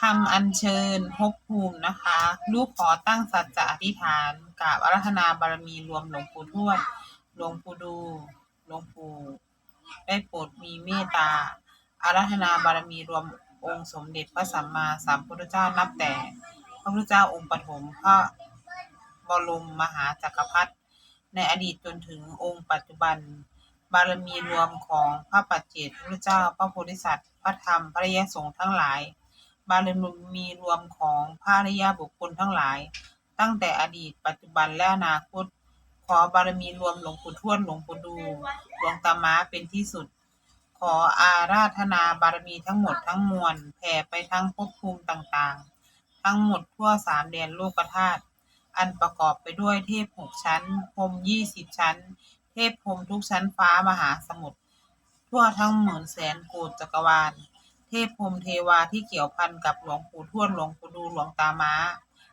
คำอัญเชิญภพภูมินะคะ ลูกขอตั้งสัจจะอธิษฐานกราบอารัธนาบารมีรวมหลวงปู่ทวด หลวงปู่ดู หลวงปู่ได้โปรดมีเมตตาอารัธนาบารมีรวมองค์สมเด็จพระสัมมาสัมพุทธเจ้านับแต่ พระพุทธเจ้าองค์ปฐมพระบรมมหาจักรพรรดิในอดีตจนถึงองค์ปัจจุบัน บารมีรวมของพระปัจเจกพุทธเจ้า พระโพธิสัตว์ พระธรรม พระยสงฆ์ทั้งหลาย บารมีรวมของพระอริยบุคคลทั้งหลาย ตั้งแต่อดีต ปัจจุบันและอนาคต ขอบารมีรวมหลวงปู่ทวดหลวงปู่ดูหลวงตาม้าเป็นที่สุด ขออาราธนาบารมีทั้งหมดทั้งมวลแผ่ไปทั้งภพภูมิต่างๆ ทั้งหมดทั่วสามแดนโลกธาตุอันประกอบไปด้วยเทพหกชั้นพรมยี่สิบชั้น เทพพรหมทุกชั้นฟ้ามหาสมุทรทั่วทั้งหมื่นแสนโกฏจักรวาล เทพพรหมเทวาที่เกี่ยวพันกับหลวงปู่ทวดหลวงปู่ดูหลวงตาม้า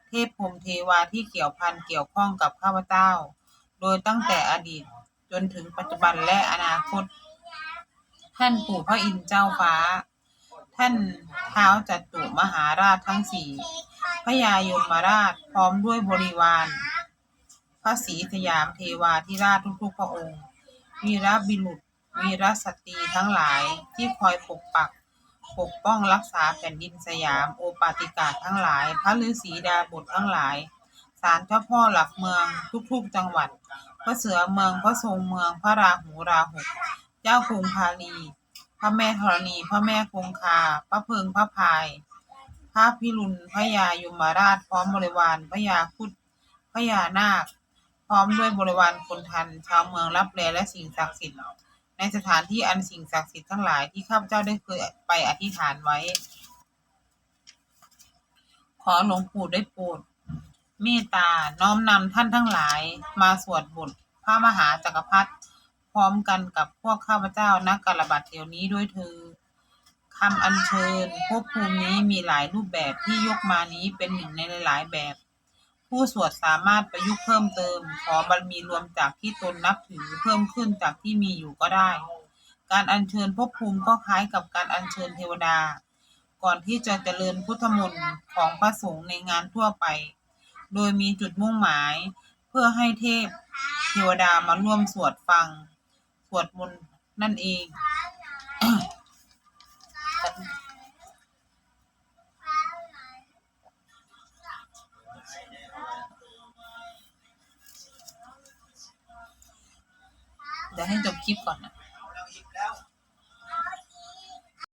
เทพพรหมเทวาที่เกี่ยวพันเกี่ยวข้องกับข้าพเจ้า โดยตั้งแต่อดีตจนถึงปัจจุบันและอนาคต ท่านปู่พระอินทร์เจ้าฟ้า ท่านเท้าวจัตุมหาราชทั้งสี่พระยายมราชพร้อมด้วยบริวาร พระศรีสยามเทวาธิราชทุกๆพระองค์ วีรบิรุษวีรสตรีทั้งหลายที่คอยปกปัก ปกป้องรักษาแผ่นดินสยาม โอปาติกาทั้งหลาย พระฤาษีดาบททั้งหลายศาลเจ้าพ่อหลักเมืองทุกๆจังหวัด พระเสือเมืองพระทรงเมืองพระราหูราหุกเจ้ากรุงพาลีพระแม่ธรณีพระแม่คงคา พระเพิงพระพายพระพิรุณพระยายมราชพร้อมบริวารพระยาคุดพระยานาค พร้อมด้วยบริวารคนทัน ชาวเมืองรับแลและสิ่งศักดิ์สิทธิ์ในสถานที่อันสิ่งศักดิ์สิทธิ์ทั้งหลายที่ข้าพเจ้าได้เคยไปอธิษฐานไว้ ขอหลวงปู่ได้โปรดเมตตาน้อมนำท่านทั้งหลายมาสวดบทพระมหาจักรพรรดิพร้อมกันกับพวกข้าพเจ้านักกาลบัตรเที่ยวนี้ด้วยเธอคำอัญเชิญภพภูมินี้มีหลายรูปแบบที่ยกมานี้เป็นหนึ่งในหลายแบบ ผู้สวดสามารถประยุกต์เพิ่มเติม ขอบารมีรวมจากที่ตนนับถือเพิ่มขึ้นจากที่มีอยู่ก็ได้ การอัญเชิญภพภูมิก็คล้ายกับการอัญเชิญเทวดา ก่อนที่จะเจริญพุทธมนต์ของพระสงฆ์ในงานทั่วไป โดยมีจุดมุ่งหมาย เพื่อให้เทพเทวดามาร่วมสวดฟัง สวดมนต์นั่นเอง เดี๋ยวให้จบคลิปก่อนนะ